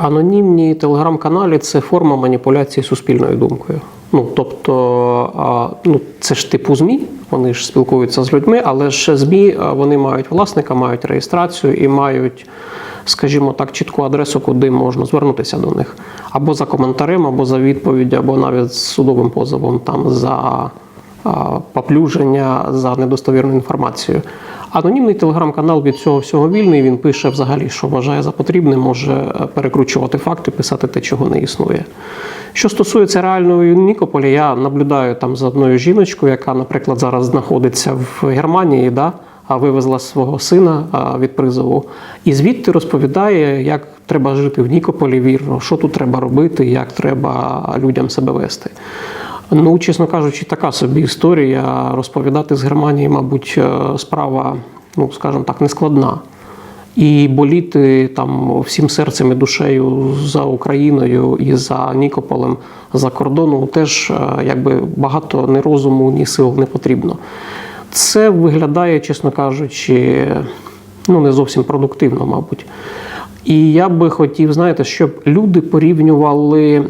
Анонімні телеграм-каналі це форма маніпуляції суспільною думкою. Ну тобто, ну це ж типу ЗМІ, вони ж спілкуються з людьми, але ж ЗМІ вони мають власника, мають реєстрацію і мають, скажімо так, чітку адресу, куди можна звернутися до них або за коментарем, або за відповідь, або навіть з судовим позовом там за поплюження за недостовірну інформацію. Анонімний телеграм-канал від цього всього вільний. Він пише взагалі, що вважає за потрібне, може е, перекручувати факти, писати те, чого не існує. Що стосується реальної Нікополя, я наблюдаю там за одною жіночкою, яка, наприклад, зараз знаходиться в Германії, да, а вивезла свого сина від призову, і звідти розповідає, як треба жити в Нікополі вірно, що тут треба робити, як треба людям себе вести. Ну, чесно кажучи, така собі історія розповідати з Германії, мабуть, е, справа, ну скажімо так, нескладна. І боліти там всім серцем і душею за Україною і за Нікополем за кордоном теж е, якби багато ні розуму, ні сил не потрібно. Це виглядає, чесно кажучи, ну не зовсім продуктивно, мабуть. І я би хотів, знаєте, щоб люди порівнювали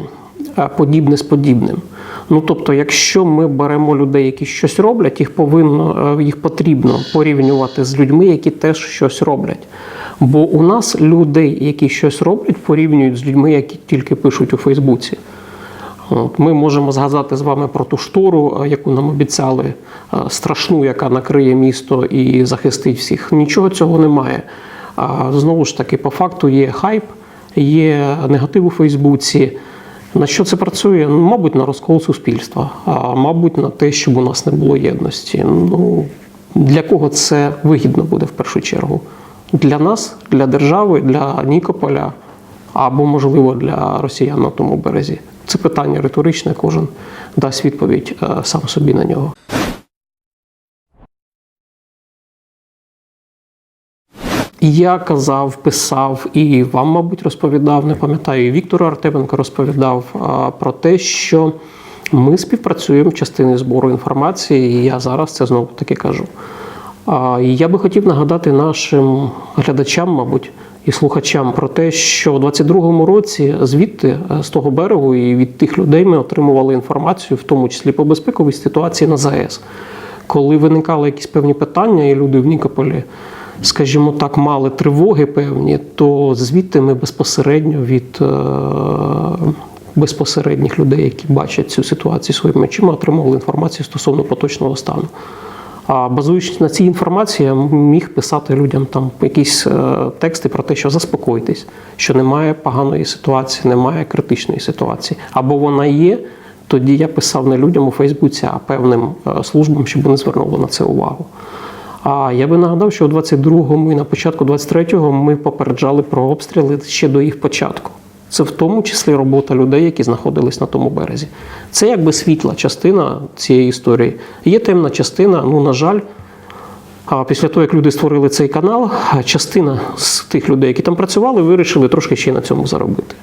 е, подібне з подібним. Ну тобто, якщо ми беремо людей, які щось роблять, їх повинно е, їх потрібно порівнювати з людьми, які теж щось роблять. Бо у нас людей, які щось роблять, порівнюють з людьми, які тільки пишуть у Фейсбуці. От, Ми можемо згадати з вами про ту штору, е, яку нам обіцяли, е, страшну, яка накриє місто і захистить всіх. Нічого цього немає. Знову ж таки, по факту є хайп, є негатив у Фейсбуці. На що це працює? Ну, мабуть, на розкол суспільства, а мабуть, на те, щоб у нас не було єдності. Ну для кого це вигідно буде в першу чергу? Для нас, для держави, для Нікополя або, можливо, для росіян на тому березі. Це питання риторичне, кожен дасть відповідь е, сам собі на нього. Я казав, писав і вам, мабуть, розповідав, не пам'ятаю, і Віктору Артеменко розповідав про те, що ми співпрацюємо в частині збору інформації, і я зараз це знову таки кажу. Я би хотів нагадати нашим глядачам, мабуть, і слухачам про те, що у 22-му році звідти е, з того берегу і від тих людей ми отримували інформацію, в тому числі по безпековій ситуації на ЗАЕС. Коли виникали якісь певні питання, і люди в Нікополі скажімо так, мали тривоги певні, то звідти ми безпосередньо від е, безпосередніх людей, які бачать цю ситуацію своїми очима, отримували інформацію стосовно поточного стану. А базуючись на цій інформації, я міг писати людям там якісь е, тексти про те, що заспокойтесь, що немає поганої ситуації, немає критичної ситуації. Або вона є, тоді я писав не людям у Фейсбуці, а певним е, службам, щоб вони звернули на це увагу. А я би нагадав, що у 22-му і на початку 23-го ми попереджали про обстріли ще до їх початку. Це в тому числі робота людей, які знаходились на тому березі. Це якби світла частина цієї історії. Є темна частина, ну, на жаль, а після того, як люди створили цей канал, частина з тих людей, які там працювали, вирішили трошки ще на цьому заробити.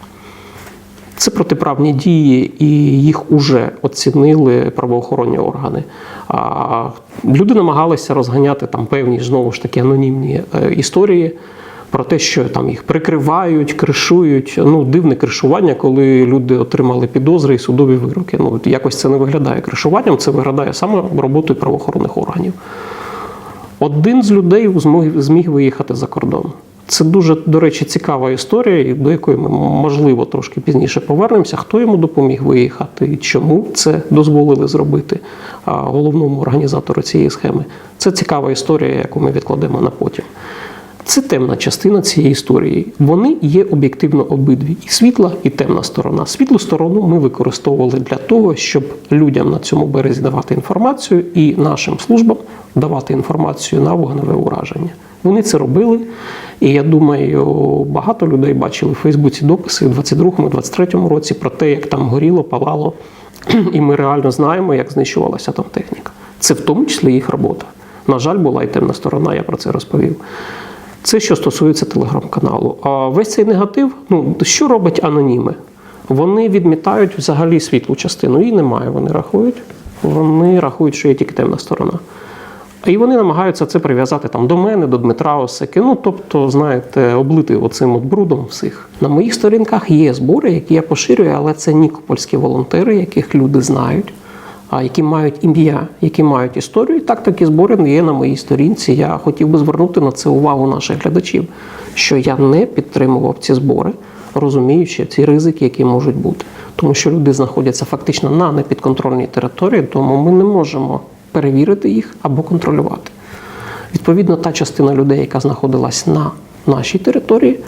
Це протиправні дії, і їх уже оцінили правоохоронні органи. А люди намагалися розганяти там певні знову ж таки анонімні е, історії про те, що там їх прикривають, кришують. Ну, дивне кришування, коли люди отримали підозри і судові вироки. Ну якось це не виглядає кришуванням, це виглядає саме роботою правоохоронних органів. Один з людей зміг виїхати за кордон. Це дуже, до речі, цікава історія, до якої ми можливо трошки пізніше повернемося. Хто йому допоміг виїхати і чому це дозволили зробити головному організатору цієї схеми? Це цікава історія, яку ми відкладемо на потім. Це темна частина цієї історії. Вони є об'єктивно обидві: і світла, і темна сторона. Світлу сторону ми використовували для того, щоб людям на цьому березі давати інформацію і нашим службам давати інформацію на вогневе ураження. Вони це робили, і я думаю, багато людей бачили в Фейсбуці дописи у 22-23 році про те, як там горіло, палало, і ми реально знаємо, як знищувалася там техніка. Це в тому числі їх робота. На жаль, була і темна сторона, я про це розповів. Це що стосується телеграм-каналу. А весь цей негатив, ну що робить аноніми? Вони відмітають взагалі світлу частину. Її немає, вони рахують. Вони рахують, що є тільки темна сторона. І вони намагаються це прив'язати там до мене, до Дмитра Осики. Ну тобто, знаєте, облити оцим от брудом всіх. На моїх сторінках є збори, які я поширюю, але це нікопольські волонтери, яких люди знають, які мають ім'я, які мають історію. Так такі збори є на моїй сторінці. Я хотів би звернути на це увагу наших глядачів, що я не підтримував ці збори, розуміючи ці ризики, які можуть бути. Тому що люди знаходяться фактично на непідконтрольній території, тому ми не можемо перевірити їх або контролювати. Відповідно, та частина людей, яка знаходилась на нашій території,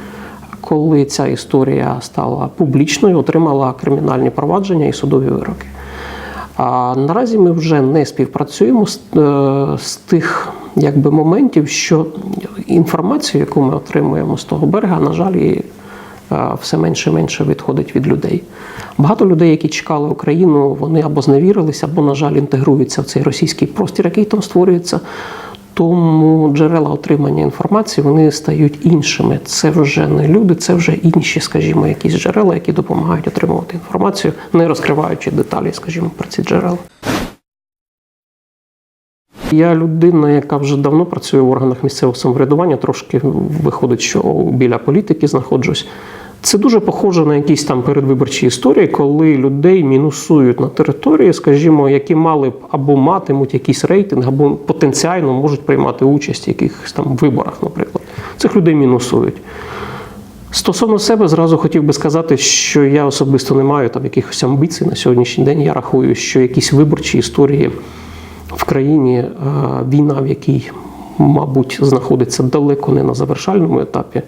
коли ця історія стала публічною, отримала кримінальні провадження і судові вироки. А наразі ми вже не співпрацюємо з, е, з тих якби, моментів, що інформацію, яку ми отримуємо з того берега, на жаль, і е, все менше і менше відходить від людей. Багато людей, які чекали Україну, вони або зневірилися, або, на жаль, інтегруються в цей російський простір, який там створюється. Тому джерела отримання інформації вони стають іншими. Це вже не люди, це вже інші, скажімо, якісь джерела, які допомагають отримувати інформацію, не розкриваючи деталі, скажімо, про ці джерела. Я людина, яка вже давно працює в органах місцевого самоврядування, трошки виходить, що біля політики знаходжусь. Це дуже похоже на якісь там передвиборчі історії, коли людей мінусують на території, скажімо, які мали б або матимуть якийсь рейтинг, або потенціально можуть приймати участь в якихось там виборах, наприклад. Цих людей мінусують. Стосовно себе, зразу хотів би сказати, що я особисто не маю там якихось амбіцій на сьогоднішній день. Я рахую, що якісь виборчі історії в країні, е, війна, в якій, мабуть, знаходиться далеко не на завершальному етапі,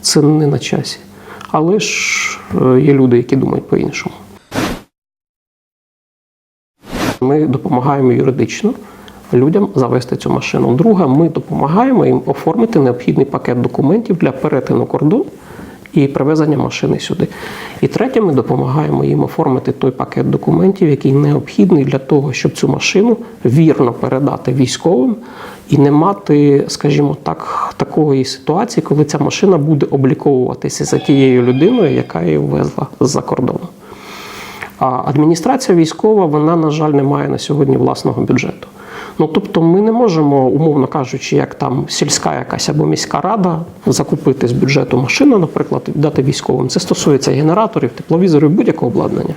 це не на часі. Але ж е, є люди, які думають по-іншому. Ми допомагаємо юридично людям завести цю машину. Друге, ми допомагаємо їм оформити необхідний пакет документів для перетину кордону і привезення машини сюди. І третє, ми допомагаємо їм оформити той пакет документів, який необхідний для того, щоб цю машину вірно передати військовим і не мати, скажімо так, такої ситуації, коли ця машина буде обліковуватися за тією людиною, яка її ввезла з-за кордону. А адміністрація військова, вона, на жаль, не має на сьогодні власного бюджету. Ну тобто, ми не можемо, умовно кажучи, як там сільська якась або міська рада закупити з бюджету машину, наприклад, дати військовим. Це стосується генераторів, тепловізорів, будь-якого обладнання.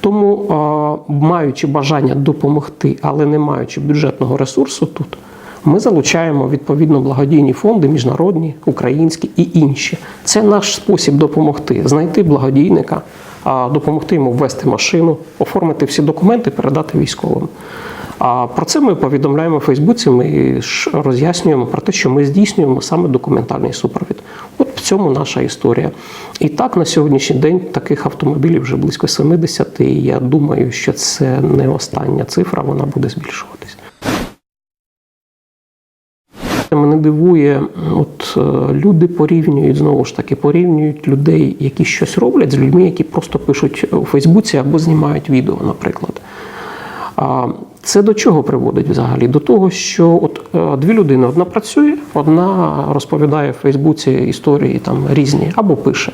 Тому, маючи бажання допомогти, але не маючи бюджетного ресурсу тут, ми залучаємо відповідно благодійні фонди, міжнародні, українські і інші. Це наш спосіб допомогти, знайти благодійника, допомогти йому ввести машину, оформити всі документи, передати військовим. А про це ми повідомляємо у Фейсбуці. Ми роз'яснюємо про те, що ми здійснюємо саме документальний супровід. От в цьому наша історія. І так на сьогоднішній день таких автомобілів вже близько 70, і я думаю, що це не остання цифра, вона буде збільшуватись. Мене дивує, от е, люди порівнюють знову ж таки, порівнюють людей, які щось роблять, з людьми, які просто пишуть у Фейсбуці або знімають відео, наприклад. Це до чого приводить взагалі? До того, що от е, дві людини: одна працює, одна розповідає в Фейсбуці історії там різні, або пише,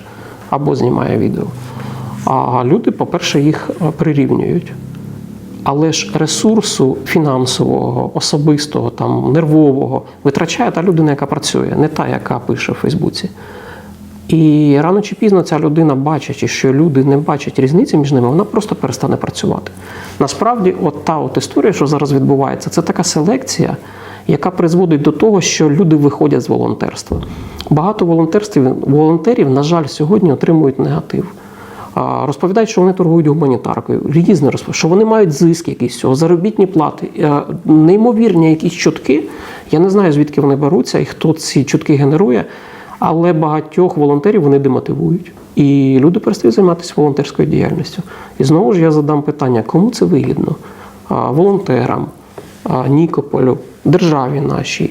або знімає відео. А люди, по-перше, їх е, прирівнюють. Але ж ресурсу фінансового, особистого, там, нервового витрачає та людина, яка працює, не та, яка пише в Фейсбуці. І рано чи пізно ця людина, бачачи, що люди не бачать різниці між ними, вона просто перестане працювати. Насправді, от та от історія, що зараз відбувається, це така селекція, яка призводить до того, що люди виходять з волонтерства. Багато волонтерств, волонтерів, на жаль, сьогодні отримують негатив. Розповідають, що вони торгують гуманітаркою, різне розповідають, що вони мають зиск якийсь цього, заробітні плати, е, неймовірні якісь чутки. Я не знаю, звідки вони беруться і хто ці чутки генерує, але багатьох волонтерів вони демотивують. І люди перестають займатися волонтерською діяльністю. І знову ж я задам питання: кому це вигідно? Волонтерам, Нікополю, державі нашій.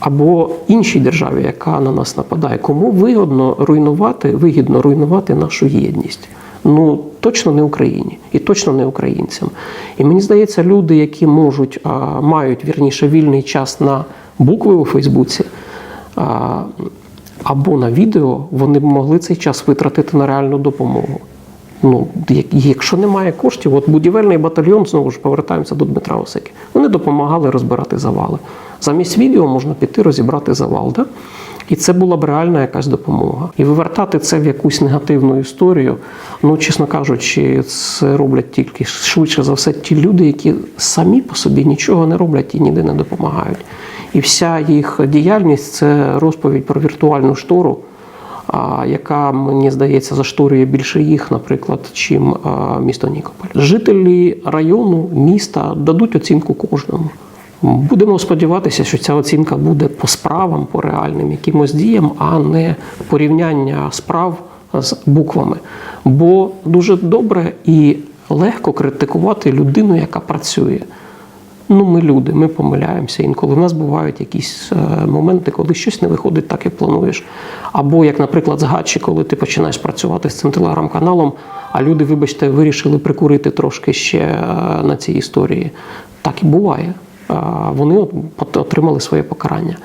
Або іншій державі, яка на нас нападає, кому вигідно руйнувати, вигідно руйнувати нашу єдність? Ну точно не Україні і точно не українцям. І мені здається, люди, які можуть а, мають вірніше вільний час на букви у Фейсбуці а, або на відео, вони б могли цей час витратити на реальну допомогу. Ну, якщо немає коштів, от будівельний батальйон, знову ж повертаємося до Дмитра Осики, вони допомагали розбирати завали. Замість відео можна піти розібрати завал. Да? І це була б реальна якась допомога. І вивертати це в якусь негативну історію, ну, чесно кажучи, це роблять тільки швидше за все ті люди, які самі по собі нічого не роблять і ніде не допомагають. І вся їх діяльність це розповідь про віртуальну штору, яка, мені здається, зашторює більше їх, наприклад, чим місто Нікополь. Жителі району, міста дадуть оцінку кожному. Будемо сподіватися, що ця оцінка буде по справам, по реальним якимось діям, а не порівняння справ з буквами. Бо дуже добре і легко критикувати людину, яка працює. Ну, ми люди, ми помиляємося. Інколи в нас бувають якісь е, моменти, коли щось не виходить так, як плануєш. Або, як, наприклад, з Гатчі, коли ти починаєш працювати з цим телеграм-каналом, а люди, вибачте, вирішили прикурити трошки ще е, на цій історії. Так і буває. Е, Вони от- отримали своє покарання.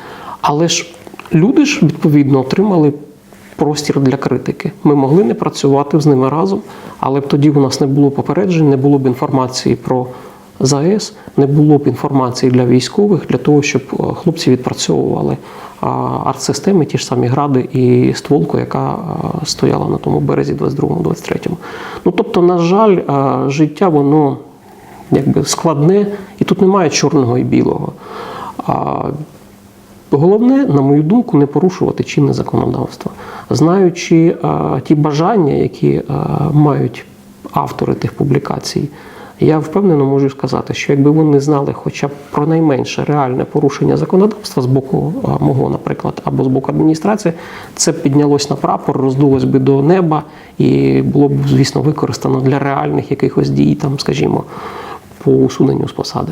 Але ж люди ж відповідно отримали простір для критики. Ми могли не працювати з ними разом, але б тоді у нас не було попереджень, не було б інформації про ЗАЕС, не було б інформації для військових для того, щоб е, хлопці відпрацьовували артсистеми, ті ж самі гради і стволку, яка е, стояла на тому березі 22-23. Ну тобто, на жаль, е, життя воно якби складне, і тут немає чорного і білого. Головне, на мою думку, не порушувати чинне законодавство, знаючи ті бажання, які мають автори тих публікацій. Я впевнено можу сказати, що якби вони знали хоча б про найменше реальне порушення законодавства з боку е, мого, наприклад, або з боку адміністрації, це б піднялось на прапор, роздулось би до неба і було б, звісно, використано для реальних якихось дій, там, скажімо, по усуненню з посади.